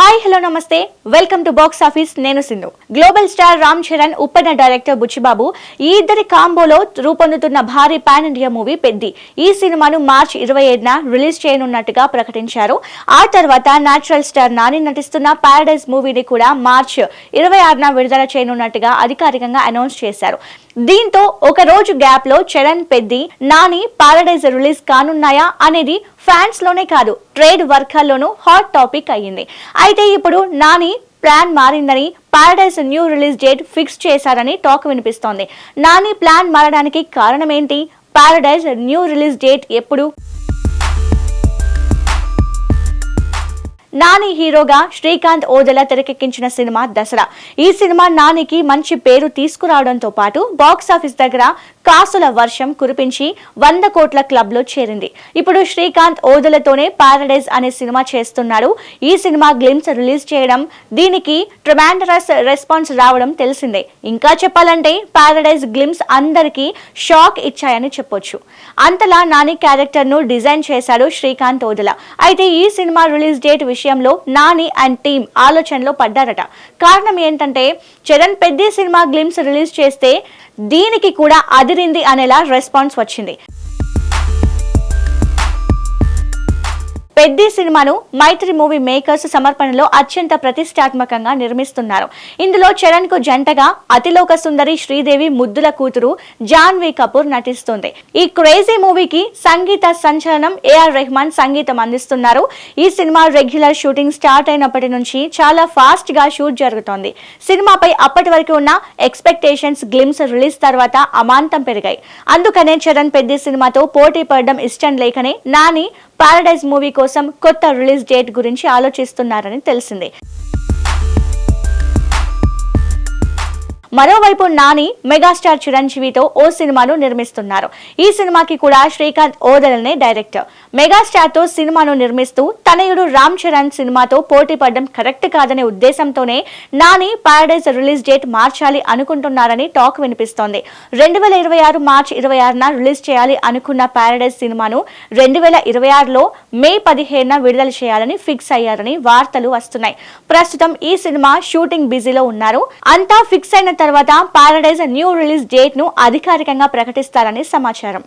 Hi hi hello నమస్తే. Welcome to box office. నేను Sindhu. Global star Ram Charan Uppena director Buchibabu ఈ ఇద్దరి కాంబోలో రూపొందుతున్న భారీ పాన్ ఇండియా మూవీ పెద్ది. ఈ సినిమాను మార్చ్ ఇరవై ఏడున రిలీజ్ చేయనున్నట్టుగా ప్రకటించారు. ఆ తర్వాత నాచురల్ స్టార్ నాని నటిస్తున్న పారడైజ్ మూవీని కూడా మార్చ్ ఇరవై ఆరున విడుదల చేయనున్నట్టుగా అధికారికంగా అనౌన్స్ చేశారు. దీంతో ఒక రోజు గ్యాప్లో చరణ్ పెద్ది నాని పారడైజ్ రిలీజ్ కానున్నాయా అనేది ఫ్యాన్స్లోనే కాదు ట్రేడ్ వర్గాల్లోనూ హాట్ టాపిక్ అయ్యింది. అయితే ఇప్పుడు నాని ప్లాన్ మారిందని Paradise new release date fix చేశారని టాక్ వినిపిస్తోంది. నాని ప్లాన్ మారడానికి కారణం ఏంటి? పారడైజ్ న్యూ రిలీజ్ డేట్ ఎప్పుడు? నాని హీరోగా శ్రీకాంత్ ఓదెల తెరకెక్కించిన సినిమా దసరా. ఈ సినిమా నానికి మంచి పేరు తీసుకురావడంతో పాటు బాక్స్ ఆఫీస్ దగ్గర కాసుల వర్షం కురిపించి వంద కోట్ల క్లబ్లో చేరింది. ఇప్పుడు శ్రీకాంత్ ఓదెలతోనే పారడైజ్ అనే సినిమా చేస్తున్నాడు. ఈ సినిమా గ్లిమ్స్ రిలీజ్ చేయడం దీనికి ట్రమాండరస్ రెస్పాన్స్ రావడం తెలిసిందే. ఇంకా చెప్పాలంటే పారడైజ్ గ్లిమ్స్ అందరికీ షాక్ ఇచ్చాయని చెప్పొచ్చు. అంతలా నాని క్యారెక్టర్ను డిజైన్ చేశాడు శ్రీకాంత్ ఓదెల అయితే ఈ సినిమా రిలీజ్ డేట్ విషయంలో నాని అండ్ టీమ్ ఆలోచనలో పడ్డారట. కారణం ఏంటంటే చరణ్ పెద్ద సినిమా గ్లిమ్స్ రిలీజ్ చేస్తే దీనికి కూడా అదిరింది అనేలా రెస్పాన్స్ వచ్చింది. పెద్ది సినిమాను మైత్రి మూవీ మేకర్స్ సమర్పణలో అత్యంత ప్రతిష్టాత్మకంగా నిర్మిస్తున్నారు. ఇందులో చరణ్కు జంటగా అతిలోక సుందరి శ్రీదేవి ముద్దుల కూతురు జాన్వీ కపూర్ నటిస్తుంది. ఈ క్రేజీ మూవీకి సంగీత సంచలనం ఏఆర్ రెహమాన్ సంగీతం అందిస్తున్నారు. ఈ సినిమా రెగ్యులర్ షూటింగ్ స్టార్ట్ అయినప్పటి నుంచి చాలా ఫాస్ట్గా షూట్ జరుగుతోంది. సినిమాపై అప్పటి వరకు ఉన్న ఎక్స్పెక్టేషన్స్ గ్లిమ్స్ రిలీజ్ తర్వాత అమాంతం పెరిగాయి. అందుకనే చరణ్ పెద్ది సినిమాతో పోటీ పడడం ఇష్టం లేకనే నాని పారడైజ్ మూవీ కోసం కొత్త రిలీజ్ డేట్ గురించి ఆలోచిస్తున్నారని తెలిసింది. మరోవైపు నాని మెగాస్టార్ చిరంజీవితో ఓ సినిమాను నిర్మిస్తున్నారు. ఈ సినిమాకి కూడా శ్రీకాంత్ ఓదలనే డైరెక్టర్. మెగాస్టార్తో సినిమాను నిర్మిస్తూ తనయుడు రామ్ చరణ్ సినిమాతో పోటీ పడడం కరెక్ట్ కాదనే ఉద్దేశంతోనే నాని పారడైజ్ రిలీజ్ డేట్ మార్చాలి అనుకుంటున్నారని టాక్ వినిపిస్తోంది. రెండు వేల ఇరవై ఆరు మార్చ్ ఇరవై ఆరున రిలీజ్ చేయాలి అనుకున్న పారడైజ్ సినిమాను రెండు వేల ఇరవై ఆరులో మే పదిహేనున విడుదల చేయాలని ఫిక్స్ అయ్యారని వార్తలు వస్తున్నాయి. ప్రస్తుతం ఈ సినిమా షూటింగ్ బిజీలో ఉన్నారు. అంతా ఫిక్స్ అయిన తర్వాత పారడైజ్ న్యూ రిలీజ్ డేట్ను అధికారికంగా ప్రకటిస్తారని సమాచారం.